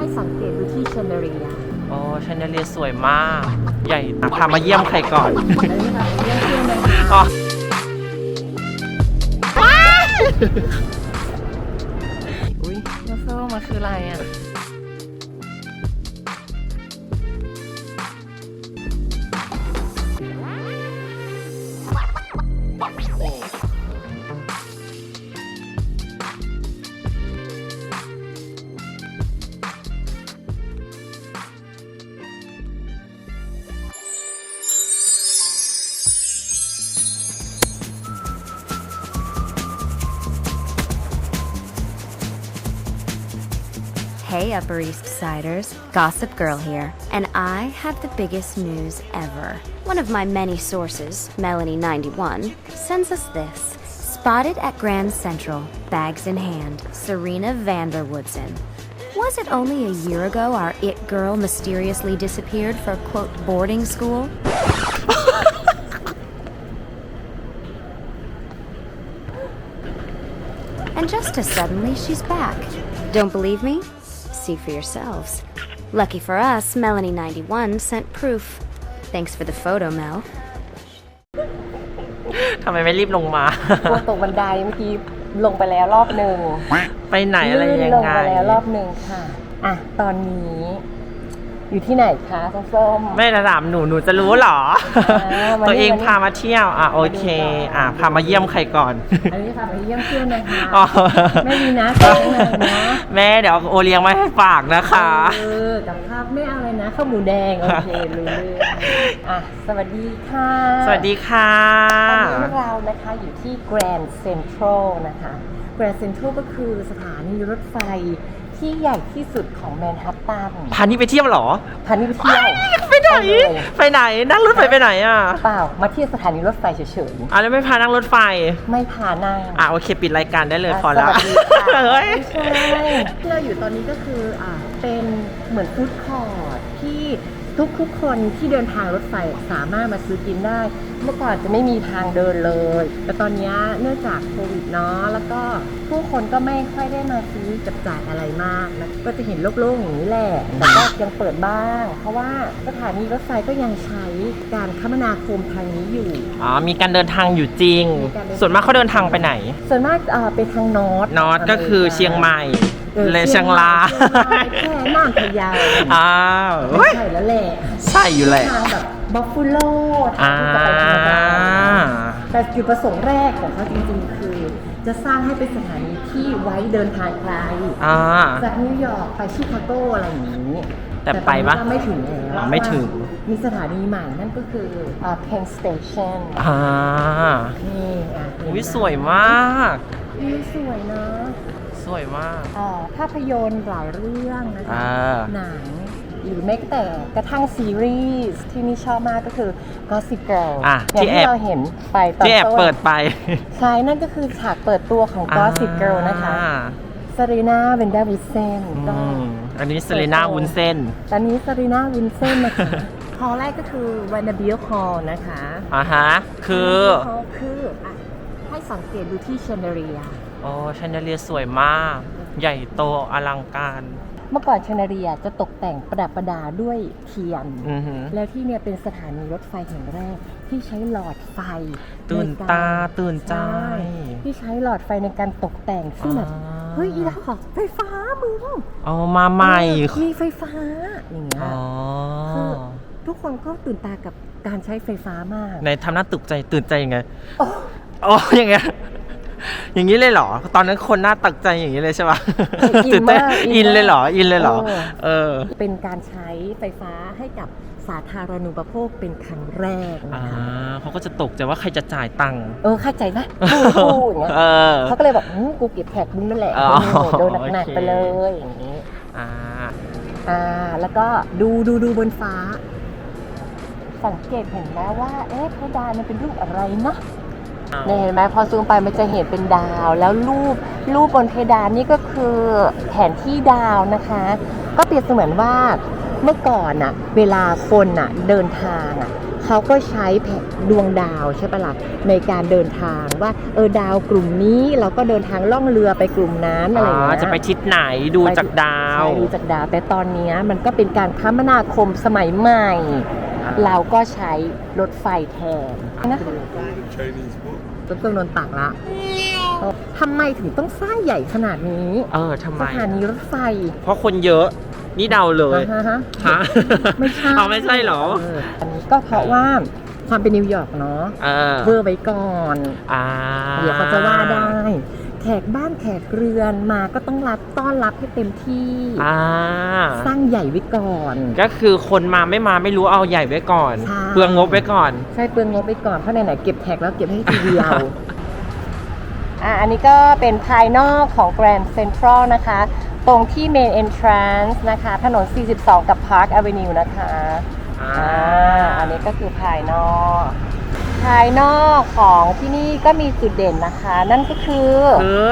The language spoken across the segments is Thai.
ให้สังเกตดูที่เชนเดอเรียโอ้ชาเนลเลียสวยมาก ใหญ่พามาเยี่ยมใครก่อนอันนี้ค่ะเยี่ยมเพื่อนเลยอ๋ออุ้ยมาเซอร์มาคืออะไรอะ Hey, Upper East Siders, Gossip Girl here, and I have the biggest news ever. One of my many sources, Melanie91, sends us this. Spotted at Grand Central, bags in hand, Serena Vanderwoodson. Was it only a year ago our it girl mysteriously disappeared for, quote, boarding school? And just as suddenly, she's back. Don't believe me? See for yourselves. Lucky for us, Melanie91 sent proof. Thanks for the photo, Mel. ทำไมไม่รีบลงมา ตัวตกบันไดเมื่อกี้ลงไปแล้วรอบหนึ่งไปไหนอะไรลื่นยังลงไงไปแล้วรอบหนึ่งค่ะ อะ ตอนนี้ อยู่ที่ไหนคะส้มส้ม ไม่ระดับหนูหนูจะรู้เหรอ อ่ามานี่ตัวเองมานี่พามาเที่ยว อะโอเค มาดูก่อน อะพามาเยี่ยมใครก่อน อันนี้ค่ะไปเยี่ยมเพื่อนนะคะ อ๋อไม่มีนะข้างในนะ แม่เดี๋ยวโอเลี้ยงไว้ให้ฝากนะคะ เออกับข้าวไม่เอาเลยนะข้าวหมูแดงโอเครู้เรื่องอะสวัสดีค่ะสวัสดีค่ะ ตอนนี้เรานะคะอยู่ที่ Grand Central นะคะ Grand Central ก็คือสถานีรถไฟ ที่ใหญ่ที่สุดของแมนฮัตตันพานี่ไปเที่ยวเหรอพานี่ไปเที่ยวไปไหนเลยไปไหน นั่งรถไฟไปไหนอะ เปล่า มาเที่ยวสถานีรถไฟเฉยอะแล้วไม่พานั่งรถไฟๆไม่พานั่งอะโอเคปิดรายการได้เลยอะพอละสวัสดีค่ะเฮ้ยไม่ใช่ที่เราอยู่ตอนนี้ก็คืออ่าเป็นเหมือนฟู้ดคอร์ทที่ ทุกทุกๆคนที่เดินทางรถไฟสามารถมาซื้อกินได้ เมื่อก่อนจะไม่มีทางเดินเลย แต่ตอนนี้เนื่องจากโควิดเนาะแล้วก็ผู้คนก็ไม่ค่อยได้มาซื้อจับจ่ายอะไรมากนะก็จะเห็นโล่งๆอย่างนี้แหละแต่ก็ยังเปิดบ้าง เพราะว่าสถานีรถไฟก็ยังใช้การคมนาคมทางนี้อยู่ อ๋อ มีการเดินทางอยู่จริง มีการเดินทางส่วนมากเขาเดินทางไปไหนส่วนมากเอ่อไปทางนอตนอตก็คือเชียงใหม่ เลยเชียงรายเชียงรายแค่น่านพะเยาอ้าวไม่ใช่แล้วแหละใช่อยู่แหละทางแบบบัฟฟ a โลทาอ่างที่จะไปธรรมดาแต่จุดประสงค์แรกของเขาจริงๆ คือ จะสร้างให้เป็นสถานีที่ไว้เดินทางไกลอ่าจากนิวยอร์กไปชิคาโกอะไรอย่างนี้แต่ไปปะตอนนี้ก็ไม่ถึงแล้วอ๋อไม่ถึง มีสถานีใหม่นั่นก็คืออ่า Penn Station อ่านี่อะเห็นไหมอุ้ยสวยมากอุ้ยสวยเนาะ สวยมาก เอ่อภาพยนตร์หลายเรื่องนะคะ อ่า หนัง หรือแม้แต่กระทั่งซีรีส์ที่นี่ชอบมากก็คือ Gossip Girl อะอย่างที่แอที่บเราเห็นไปตอนที่แอบต้นเปิดไปใช่นั่นก็คือฉากเปิดตัวของ Gossip Girl นะคะอ่าซารีนาเวนดาวูเซนก็อืมอันนี้เซเลน่าวุ้นเส้น ตอนนี้ซารีนาวินเซนนะคะ ฮอลแรกก็คือวานาบิลฮอลนะคะอ่าฮะ คือ ฮอลคืออะให้สังเกตดูที่เชนเดอเรีย โอ้ชนเดเลียสวยมาก ใหญ่โตอลังการ เมื่อก่อนเชนเดอเรียจะตกแต่งประดับประดาด้วยเทียน อือหือ แล้วที่เนี่ยเป็นสถานีรถไฟแห่งแรกที่ใช้หลอดไฟตื่นใกรตาตื่นใจ ช่ที่ใช้หลอดไฟในการตกแต่งซึ่งแบบอ่า เฮ้ยอีดาขอไฟฟ้ามึงเอามาใหม่เออมีไฟฟ้าอย่างเงี้ย อ๋อคือ ทุกคนก็ตื่นตากับการใช้ไฟฟ้ามาก ในทำหน้าตกใจตื่นใจยังไงโอ้ อ๋ออย่างเงี้ย อย่างนี้เลยเหรอ ตอนนั้นคนหน้าตักใจอย่างนี้เลยใช่ปะอินตื่นเต้นมากอินเลยเหรอ อินเลยเหรอเออเออ เป็นการใช้ไฟฟ้าให้กับสาธารณูปโภคเป็นครั้งแรกอ่านะคะเขาก็จะตกใจว่าใครจะจ่ายตังค์เออเข้าใจนะพูดอย่างเงี้ยเออเขาก็เลยบอกอืมกูเก็บแท็กมึงนั่นแหละอ๋อโอ้โหโดนหนักโอเคๆไปเลยอย่างนี้อ่าอ่าแล้วก็ดูดูดูบนฟ้า สังเกตเห็นไหมว่าเอ๊ะเพดานมันเป็นรูปอะไรนะ เนี่ยเห็นไหมพอซูมไปมันจะเห็นเป็นดาว แล้วรูปรูปบนเพดานนี่ก็คือแผนที่ดาวนะคะ ก็เปรียบเสมือนว่าเมื่อก่อนอะเวลาคนอะเดินทางอะเขเขาก็ใช้แผนดวงดาวใช่ปะล่ะในการเดินทางว่าเออดาวกลุ่มนี้เราก็เดินทางล่องเรือไปกลุ่มนั้นอะไรอย่างเงี้ยจะไปทิศไหนดูจากดาวใช่ดูจากดาว แต่ตอนเนี้ยมันก็เป็นการคมนาคมสมัยใหม่ เราก็ใช้รถไฟแทนนะ Chinese book. ต้นต้นนนตักละทำไมถึงต้องสร้างใหญ่ขนาดนี้ เออทำไมสถานีรถไฟ เพราะคนเยอะ นี่เดาเลยอ่าฮะฮะไม่ใช่เอาไม่ใช่เหรอเอันนี้ก็เพราะว่าความเป็นนิวยอร์กเนาะเออเวอร์ไว้ก่อนอ่าเดี๋ยวเขาจะว่าได้ แขกบ้านแขกเรือนมาก็ต้องรับต้อนรับให้เต็มที่อ่าสร้างใหญ่ไว้ก่อน ก็คือคนมาไม่มาไม่รู้เอาใหญ่ไว้ก่อน ใช่ เปลืองงบไว้ก่อน ใช่เปลืองงบไปก่อนเพราะไหนๆเก็บแขกแล้วเก็บให้ทีเดียว อะอันนี้ก็เป็นภายนอกของ Grand Central นะคะ ตรงที่ Main Entrance นะคะ ถนน 42 กับ Park Avenue นะคะ อ่าอ่าอันนี้ก็คือภายนอก ภายนอกของที่นี่ก็มีจุดเด่นนะคะ นั่นก็คือ คือ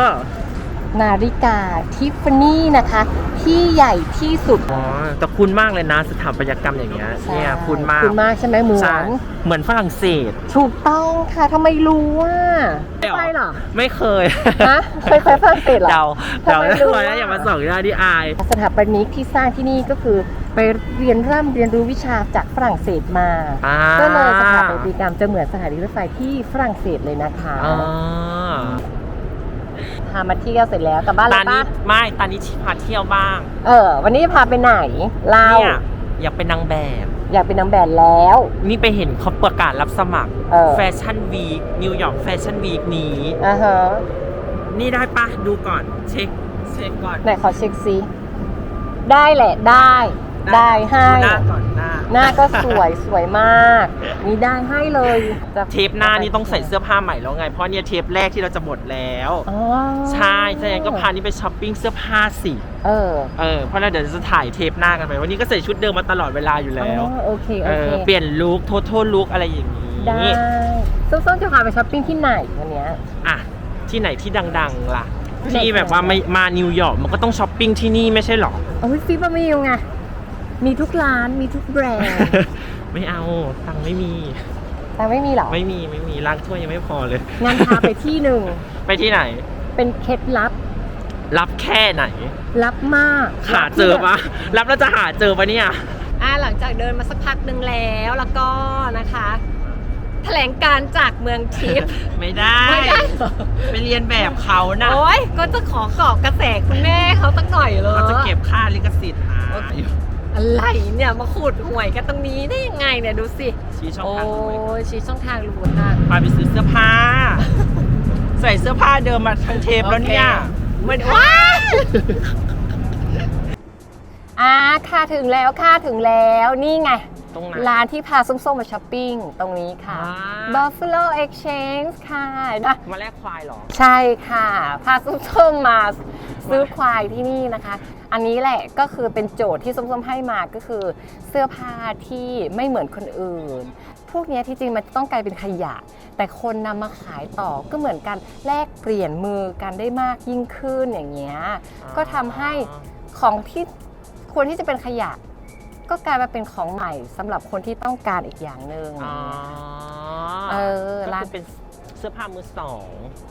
นาฬิกาทิฟฟานี่นะคะ ที่ใหญ่ที่สุด อ๋อแต่คุณมากเลยนะสถาปัตยกรรมอย่างเงี้ยเนี่ยคุณมากคุณมากใช่ไหมหมูใช่เหมือนฝรั่งเศส ถูกต้องค่ะทำไมรู้อะเดี๋ยวไปเหรอ ไม่เคยฮะเคยไปฝรั่งเศสเหรอเดาเดาทำไมได้รู้ไหมอะ อย่ามาส่องหน้าที่อาย สถาปนิกที่สร้างที่นี่ก็คือไปเรียนร่ำเรียนรู้วิชาจากฝรั่งเศสมา อ่า ก็เลยสถาปัตยกรรมจะเหมือนสถานีรถไฟที่ฝรั่งเศสเลยนะคะอ่าพามาเที่ยวเสร็จแล้วกลับบ้านเลตายนี้ปะไม่ตอนนี้พาเที่ยวบ้างเออ วันนี้จะพาไปไหนเราเนี่ยอยากเป็นนางแบบ อยากเป็นนางแบบแล้ว นี่ไปเห็นเขาประกาศรับสมัครเออแฟชั่นวีคนิวยอร์กแฟชั่นวีคนี้ อ่าฮะนี่ได้ปะดูก่อน เช็คเช็คก่อน ไหนขอเช็คซิได้แหละได้ ได้ให้ดูหน้าก่อนหน้าหน้าก็สวยสวยมากนี่ได้ให้เลยจะเทปหน้านี่ต้องใส่เสื้อผ้าใหม่แล้วไง เพราะเนี่ยเทปแรกที่เราจะหมดแล้ว อ๋อใช่ฉะนั้นก็พานี่ไปช้อปปิ้งเสื้อผ้าสิเออ เออ เพราะเราเดี๋ยวจะถ่ายเทปหน้ากันไป วันนี้ก็ใส่ชุดเดิมมาตลอดเวลาอยู่แล้ว อ๋อโอเคเอโออ เค เปลี่ยนลุคโททอลุคอะไรอย่างนี้ ได้ส้มๆจะพาไปช้อปปิ้งที่ไหนวันเนี้ย อะ ที่ไหนที่ดังๆล่ะ ที่ไหนที่แบบว่าไม่มานิวยอร์กมันก็ต้องช้อปปิ้งที่นี่ไม่ใช่หรอ โอ้ยฟิปะมิวไง มีทุกร้านมีทุกแบรนด์ ไม่เอาตังค์ไม่มี แต่ไม่มีหรอ ไม่มีไม่มีล้างถ้วยยังไม่พอเลยงานพาไปที่หนึ่ง ไปที่ไหน เป็นเคล็ดลับ รับแค่ไหนลับมากหาเจอปะรับแล้วจะหาเจอปะเนี่ย อ่าหลังจากเดินมาสักพักหนึ่งแล้วแล้วก็นะคะแถลงการจากเมืองทิพย์ไม่ได้ไม่ได้เหรอไปเรียนแบบเขานะโอ้ยก็จะขอกอบกระแสคุณแม่เขาตั้งหน่อยเลยเขาจะเก็บค่าลิขสิทธิ์หา อะไรเนี่ยมาขูดหวยกันตรงนี้ได้ยังไงเนี่ยดูสิ ชี้ช่องโอ้ทางดูไว้ก่อนยชี้ช่องทางรูทาง พาไปซื้อเสื้อผ้า ใส่เสื้อผ้าเดิมมาทั้งเทปแล้วเนี่ยเหมือนว้าอ่าค่ะถึงแล้วค่ะถึงแล้วนี่ไง ตรงไหน ร้านที่พาส้มๆมาช้อปปิ้งตรงนี้ค่ะอ่า Buffalo Exchange ค่ะนะมาแลกควายเหรอ ใช่ค่ะ พาส้มๆมาซื้อควายที่นี่นะคะ อันนี้แหละก็คือเป็นโจทย์ที่ส้มๆให้มาก็คือ เสื้อผ้าที่ไม่เหมือนคนอื่น พวกเนี้ยที่จริงมันต้องกลายเป็นขยะ แต่คนนำมาขายต่อก็เหมือนกันแลกเปลี่ยนมือกันได้มากยิ่งขึ้นอย่างเงี้ยก็ทำให้ของที่ควรที่จะเป็นขยะ ก็กลายมาเป็นของใหม่สำหรับคนที่ต้องการอีกอย่างหนึ่งอ๋อเออก็ร้านคือเป็นเสื้อผ้ามือสอง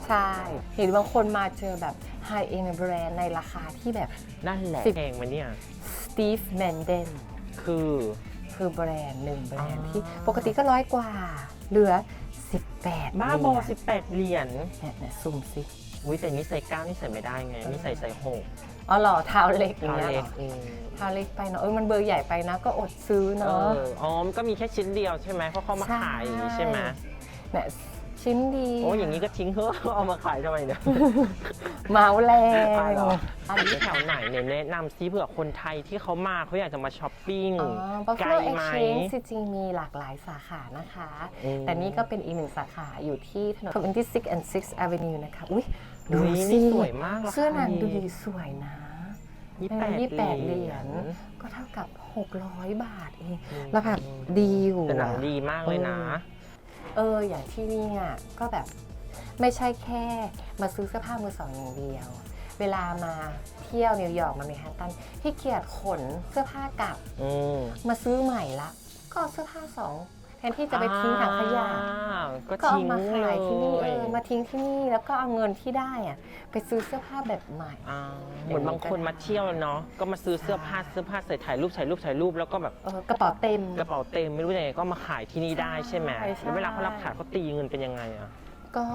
ใช่ เห็นบางคนมาเจอแบบ high end แบรนด์ในราคาที่แบบ นั่นแหละสิบแพงมันเนี่ย Steve Madden คือ คือแบรนด์หนึ่งแบรนด์อ๋อที่ปกติก็ร้อยกว่า เหลือ 18บ้าบอเหรียญ18เหรียญเนี่ยเนี่ยซุ่มซิอุ้ยแต่นี่ใส่เก้านี่ใส่ไม่ได้ไงนี่ใส่ใส่หกอ๋อเหรอเท้าเล็กอย่างเท้าเงี้ยเล็เหรกออืมเท้าเล็กไปเนาะเอ้ยมันเบอร์ใหญ่ไปนะก็อดซื้อเอเนาะ ออ๋อมันก็มีแค่ชิ้นเดียวใช่ไหมเพราะเขามาขายอย่างนี้ใช่ไหม เนี่ย ชิ้นดีโอ้อย่างนี้ก็ทิ้งเถอะ เอามาขายทำไมเนี่ย เมาแรตายง เหรออันนี้แถวไหนเนี่ยแนะนำซิเผื่อคนไทยที่เขามาเขาอยากจะมาช้อปปิ้ง อ๋อไกล Buffalo ไหม Exchange จริงๆมีหลากหลายสาขานะคะ อืมแต่นี่ก็เป็นอีกหนึ่งสาขาอยู่ที่ถนน26 and 6 Avenue นะคะ อุ้ยดูอุ๊ยสินี่สวยมากราคาเสื้อหนังดี ดูดีสวยนะยี่แปดยี่แปดเหรียญ ก็เท่ากับ 600 บาทเองแล้วแบบดีอยู่แต่หนังอะ ดีมากเลยนะ เออ อย่างที่นี่อะก็แบบไม่ใช่แค่มาซื้อเสื้อผ้ามือสองอย่างเดียว เวลามาเที่ยวนิวยอร์กมาเมนฮัตตันที่เกียจขนเสื้อผ้ากลับ อืม มาซื้อใหม่ละ ก็เอาเสื้อผ้าสอง แทนที่จะไปทิ้งถังขยะอ่าก็ก็เอาทิ้งมาขายที่นี่เลเอยอมาทิ้งที่นี่แล้วก็เอาเงินที่ได้อะไปซื้อเสื้อผ้าแบบใหม่ อ่าเหมือนบางคนมาเที่ยวเนาะก็มาซื้อเสื้อผ้าเสื้อผ้าใส่ถ่ายรูปถ่ายรูปถ่ายรูปแล้วก็แบบเออกระเป๋าเต็ม กระเป๋าเต็มไม่รู้ยังไงก็มาขายที่นี่ได้ใช่ไหมใช่ใช่ แล้วเวลาเขารับขายเขาตีเงินเป็นยังไงอะก็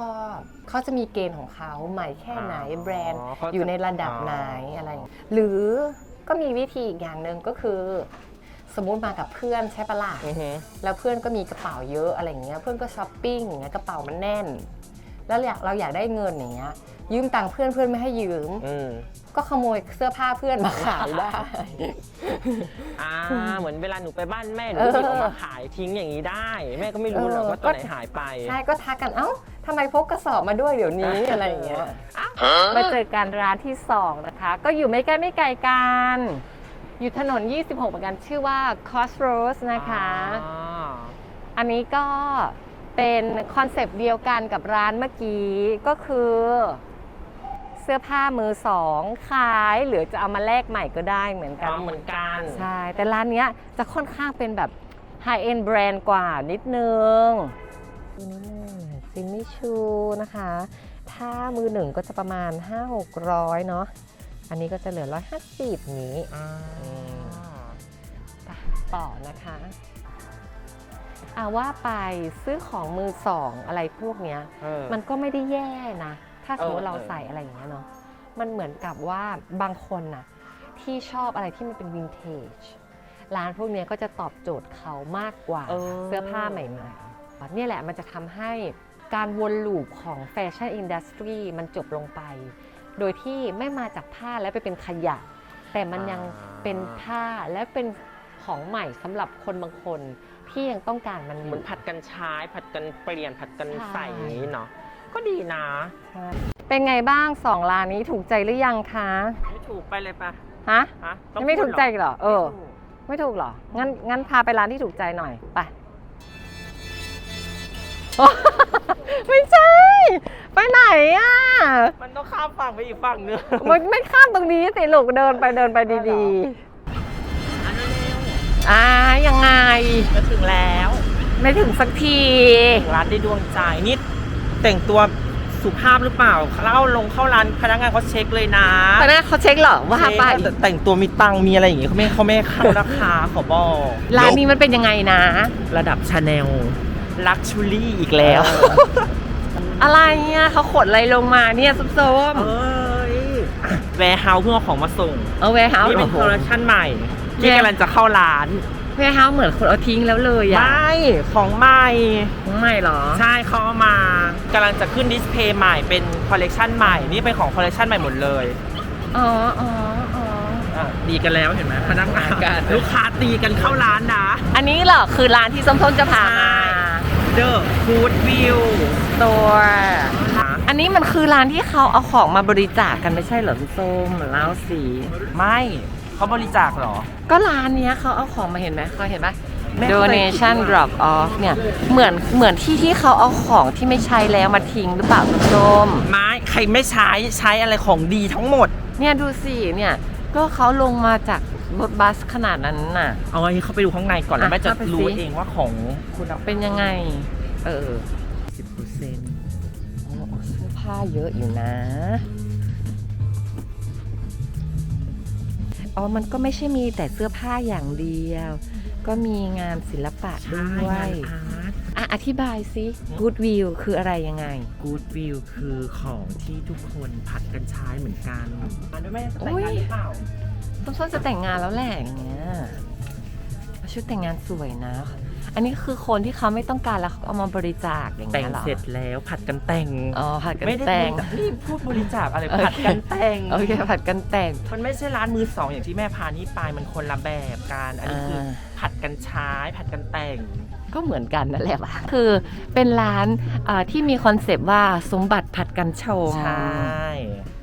เขาจะมีเกณฑ์ของเขาใหม่แค่ไหนอ๋อแบรนด์เขาจะอยู่ในระดับอ๋อไหนอะไรอย่างเงี้ยหรือก็มีวิธีอีกอย่างหนึ่งก็คือ สมมุติมากับเพื่อนใช่ปะล่ะอือฮึแล้วเพื่อนก็มีกระเป๋าเยอะอะไรอย่างเงี้ยเพื่อนก็ช้อปปิ้งอย่างเงี้ยกระเป๋ามันแน่น แล้วอยากเราอยากได้เงินอย่างเงี้ยยืมตังค์เพื่อนเพื่อนไม่ให้ยืม อืมก็ขโมยเสื้อผ้าเพื่อนมาขายได้ อ่าเหมือนเวลาหนูไปบ้านแม่หนูเออก็หยิบออกมาขายทิ้งอย่างนี้ได้ แม่ก็ไม่รู้หรอกเออว่าตัวไหนหายไป ใช่ก็ทักกันเอ้าทำไมพกกระสอบมาด้วยเดี๋ยวนี้อะไรอย่างเงี้ยอ้าวมาเจอกันร้านที่ 2 นะคะ ก็อยู่ไม่ใกล้ไม่ไกลกัน อยู่ถนน 26 เหมือนกันชื่อว่า Crossroads นะคะอ๋ออันนี้ก็เป็นคอนเซปต์เดียวกันกับร้านเมื่อกี้ก็คือ เสื้อผ้ามือสองขายหรือจะเอามาแลกใหม่ก็ได้เหมือนกัอ๋นอเหมือนกันใช่ แต่ร้านเนี้ยจะค่อนข้างเป็นแบบไฮเอ็นแบรนด์กว่านิดนึงซิมมี่ชูนะคะ ถ้ามือหนึ่งก็จะประมาณ 5-600 เนาะ อันนี้ก็จะเหลือ 150นี้อ่าไปต่อนะคะอาว่าไปซื้อของมือสองอะไรพวกเนี้ย เออ มันก็ไม่ได้แย่นะ ถ้าสมมติเออเราเออใส่อะไรอย่างเงี้ยเนาะมันเหมือนกับว่าบางคนน่ะที่ชอบอะไรที่มันเป็นวินเทจร้านพวกเนี้ยก็จะตอบโจทย์เขามากกว่าเออ เสื้อผ้าใหม่ๆเนี่ยแหละมันจะทำให้การวนลูปของแฟชั่นอินดัสทรีมันจบลงไป โดยที่ไม่มาจากผ้าแล้วไปเป็นขยะ แต่มันยังเป็นผ้าและเป็นของใหม่สำหรับคนบางคนที่ยังต้องการมันอเหยู่มือนผัดกันใช้ผัดกันเปลี่ยนผัดกันใช่ใส่อย่างนี้เนาะก็ดีนะ เป็นไงบ้างสองร้านนี้ถูกใจหรือยังคะไม่ถูกไปเลยปะฮะฮะต้องยังไม่พูถูดกเหรอใจอีกเหรอเออไม่ถูกไม่ถูกเหรองั้นงั้นพาไปร้านที่ถูกใจหน่อยไป ไม่ใช่ ไปไหนอะ มันต้องข้ามฝั่งไปอีกฝั่งนึงมันไม่ข้ามตรงนี้สิลูกเดินไปเดินไปดีอันเร็วๆอ่ายังไงๆจะถึงแล้ว ไม่ถึงสักทีถึงร้านได้ดวงใจนี่แต่งตัวสุภาพหรือเปล่าเข้าลงเข้าร้านพนักงานเขาเช็คเลยนะตอนนั้นเขาเช็คเหรอว่าไปเช็คแต่แต่งตัวมีตังค์มีอะไรอย่างงี้เขาไม่เขาไม่เข้านะคะขอบอกร้านนี้มันเป็นยังไงนะ ระดับชาแนล ลักชูรี่อีกแล้ว อะไรเนี่ยเขาขนอะไรลงมาเนี่ยซุปส้มเอ้ยแวร์เฮาส์เพิ่งเอาของมาส่ง เอาแวร์เฮาส์นี่เหรเป็อนคอลเลคชันใหม่ ที่แวร์กำลังจะเข้าร้าน แวร์เฮาส์เหมือนคนเอาทิ้งแล้วเลยไมอะ่ของใหม่ไม่หรอ ใช่เขาเอามากำลังจะขึ้นดิสเพย์ใหม่เป็นคอลเลคชันใหม่ นี่เป็นของคอลเลคชันใหม่หมดเลยอ๋ออ๋ออ๋ออะดีกันแล้วเห็นไหมพนักงานกัน ลูกค้าตีกันเข้าร้านนะ อันนี้เหรอคือร้านที่ส้มส้มจะพามา The Food View ตัวนะอันนี้มันคือร้านที่เขาเอาของมาบริจาคกันไม่ใช่เหรอพี่ส้มเล่าสี ไม่เขาบริจาคเหรอ ก็ร้านเนี้ยเขาเอาของมาเห็นไหมเขาเห็นไหมแม่เข้าใจ donation ผิด drop off เนี่ยเหมือนเหมือนที่ที่เขาเอาของที่ไม่ใช้แล้วมาทิ้งหรือเปล่าพี่ส้ม ไม้ใครไม่ใช้ใช้อะไรของดีทั้งหมด เนี่ยดูสิเนี่ย ก็เขาลงมาจากรถบัสขนาดนั้นน่ะ เอาไว้เข้าไปดูข้างในก่อนแล้วอะแม่จะเข้าไปสิรู้เองว่าของคุณเป็นยังไง เออสิบเปอร์เซ็นต์โอ้เสื้อผ้าเยอะอยู่นะ อ๋อ มันก็ไม่ใช่มีแต่เสื้อผ้าอย่างเดียว ก็มีงานศิลปะด้วยอาร์ต อะอธิบายสิ Good View คืออะไรยังไงกูดวิวคือของที่ทุกคนผัดกันใช้เหมือนกันอันนี้แม่จะแต่งงานหรือเปล่าต้นส้นจะแต่งงานแล้วแหละอย่างเงี้ยชุดแต่งงานสวยนะ อันนี้คือคนที่เขาไม่ต้องการแล้วเขาเอามาบริจาคอย่างแต่เงี้งยเหรอเสร็จแล้วผัดกันแต่งอ๋อผัดกันไม่ได้แต่งนี่พูดบริจาคอะไรโอเคผัดกันแต่ง โอเคผัดกันแต่ง มันไม่ใช่ร้านมือสองอย่างที่แม่พานี่ไปมันคนละแบบกัน อันนี้คืออา ผัดกันใช้ผัดกันแต่ง ก็เหมือนกันนั่นแหละว่ะคือเป็นร้านอ่าที่มีคอนเซปต์ว่าสมบัติผัดกันชมใช่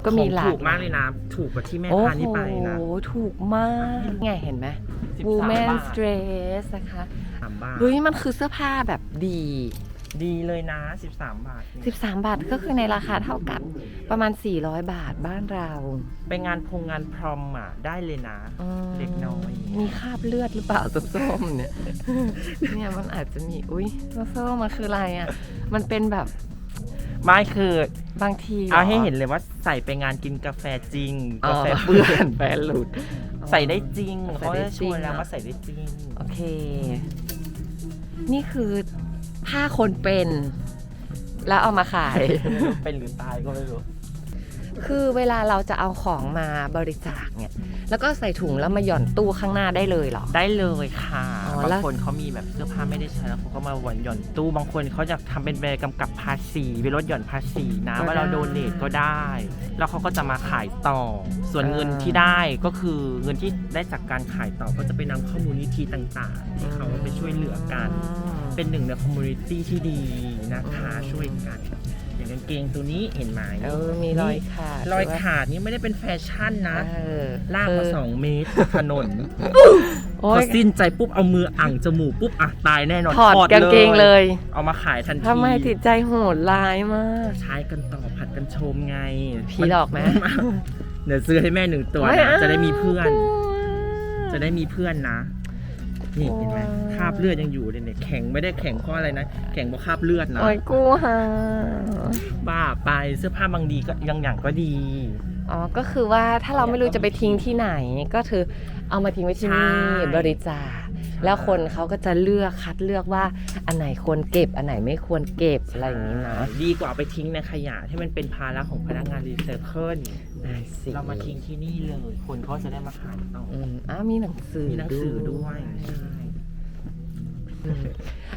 ก็มีของหลากถูกมากเลยนะ ถูกกว่าที่แม่โอ้พานี่ไปนะโหถูกมากไงเห็นไหม13 Women's บาท Dress นะคะสามบาทเฮ้ยมันคือเสื้อผ้าแบบดี ดีเลยนะ 13 บาทนี่13 บาทก็คือในราคาเท่ากับประมาณ 400 บาทบ้านเราไปงานพงงานพรอมอะได้เลยนะเด็กน้อย มีคราบเลือดหรือเปล่าตัวส้มเนี่ย เนี่ยมันอาจจะมี อุ้ยตัวส้มมันคืออะไรอะ มันเป็นแบบไม่คือบางทีเอาให้เห็นเลยว่าใส่ไปงานกินกาแฟจริงอ๋อกาแฟเปื้อนแฟนหลุด ใส่ได้จริงใส่เขาได้จะจชริงวนแล้วอะ ว่าใส่ได้จริง โอเค นี่คือ ผ้าคนเป็น แล้วเอามาขาย เป็นหรือตายก็ไม่รู้ คือเวลาเราจะเอาของมาบริจาคเนี่ย แล้วก็ใส่ถุงแล้วมาหย่อนตู้ข้างหน้าได้เลยเหรอ ได้เลยค่ะ อ๋อบาแล้งวคนเขามีแบบเสื้อผ้าไม่ได้ใช้แล้วเขาก็มาหวนหย่อนตู้ บางคนเขาจะทำเป็นใบกำกับภาษีเป็นลดหย่อนภาษีนะว่าเราโดเนทก็ได้ แล้วเขาก็จะมาขายต่อ ส่วนเงินที่ได้ก็คือเงินที่ได้จากการขายต่อก็จะไปนำเข้ามูลนิธิต่างๆที่เขาไปช่วยเหลือกัน เป็นหนึ่งในคอมมูนิตี้ที่ดีนะคะอืมช่วยกันอย่างกางเกงตัวนี้เห็นไหมเออมีรอยขาดรอยด้วยขาดนี่ไม่ได้เป็นแฟชั่นนะเออลากมาสองเมตรถนนโอ้พอยสิ้นใจปุ๊บเอามืออ่างจมูกปุ๊บอะตายแน่นอนถอดกางเกงเลย เอามาขายทันทีทำไมจิตใจโหดร้ายมากใช้กันต่อผัดกันชมไงผีหลอกไหมเดี๋ยวซื้อให้แม่หนึ่งตัวไม่นะเอาจะได้มีเพื่อนกลัวจะได้มีเพื่อนนะ นี่เห็นไหมโอ้ยคราบเลือดยังอยู่เลยเนี่ยแข็งไม่ได้แข็งเพราะอะไรนะ แข็งเพราะคราบเลือดนะโอ้ยกลัวบ้าไปเสื้อผ้าบางดีก็ยังอย่างก็ดี อ๋อ ก็คือว่าถ้าเราไม่รู้จะไปทิ้งที่ไหน ก็คือเอามาทิ้งไว้ที่นี่ใช่ บริจาค แล้วคนเขาก็จะเลือกคัดเลือกว่าอันไหนควรเก็บอันไหนไม่ควรเก็บอะไรอย่างนี้นะ ดีกว่าเอาไปทิ้งในขยะที่มันเป็นภาระของพนักงานรีไซเคิล ได้สิเรามาทิ้งที่นี่เลย คนเขาจะได้มาขายต่ออืมอ้าวมีหนังสือมีหนังสือด้วยใช่อืม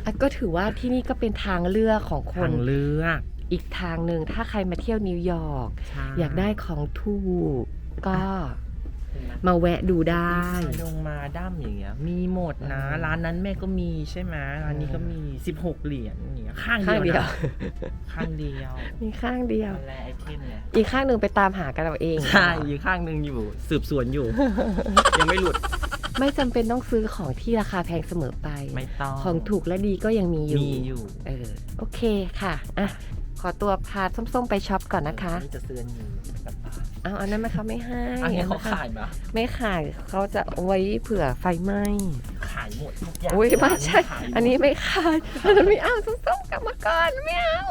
อะก็ถือว่าที่นี่ก็เป็นทางเลือกของคทานงเลือกอีกทางหนึ่งถ้าใครมาเที่ยวนิวยอร์ก ใช่ อยากได้ของถูกก็ มาแวะดูได้ ลงมาด้ามอย่างเงี้ย มีหมดนะ ร้านนั้นแม่ก็มีใช่ไหมร้านนี้ก็มี 16 เหรียญอย่างเงี้ยข้างข้างเดีเดียยววนะข้างเดียว มีข้างเดียวมันแลไอเทมเนี่ยอีกข้างหนึ่งไปตามหากันเอาเองใช่อีกข้างหนึ่งอยู่ สืบสวนอยู่ ยังไม่หลุด ไม่จำเป็นต้องซื้อของที่ราคาแพงเสมอไป ไม่ต้อง ของถูกและดีก็ยังมีอยู่มีอยู่เออโอเคค่ะอะขอตัวพาส้มๆไปช็อปก่อนนะคะนี่จะซื้ออันนี้กลับบ้าน เอาอันนั้นไหมคะไม่ให้อันนี้เขาขายปะไม่ขายเขาจะเอาไว้เผื่อไฟไหม้ขายหมดทุกอย่างอุ้ยไม่ใช่ขายหมดอันนี้ไม่ขายอันนั้นไม่เอาส้มๆกลับมาก่อนไม่เอา